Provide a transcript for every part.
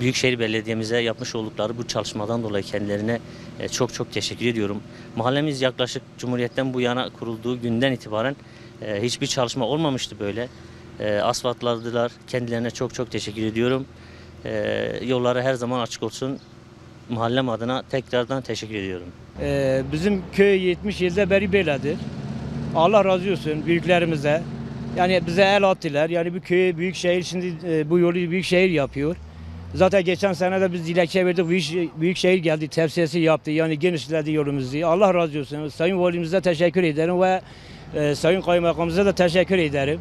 Büyükşehir Belediye'mize yapmış oldukları bu çalışmadan dolayı kendilerine e, çok çok teşekkür ediyorum. Mahallemiz yaklaşık Cumhuriyet'ten bu yana kurulduğu günden itibaren e, hiçbir çalışma olmamıştı böyle. E, Asfaltladılar. Kendilerine çok çok teşekkür ediyorum. Yolları her zaman açık olsun. Mahallem adına tekrardan teşekkür ediyorum. Bizim köy 70 yılda beri böyledir. Allah razı olsun büyüklerimize. Yani bize el attılar. Yani bu köyü büyük şehir şimdi e, bu yolu büyük şehir yapıyor. Zaten geçen sene de biz dilekçe verdik. Büyük, büyük şehir geldi, tepsiyesi yaptı. Yani genişledi yolumuzu. Allah razı olsun. Sayın Valimize teşekkür ederim ve e, Sayın Kaymakamımıza da teşekkür ederim.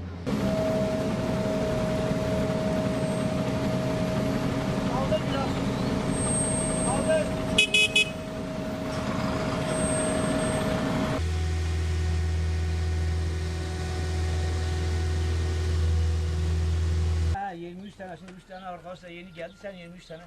23 tane şimdi 3 tane arkadaşlar yeni geldi sen 23 tane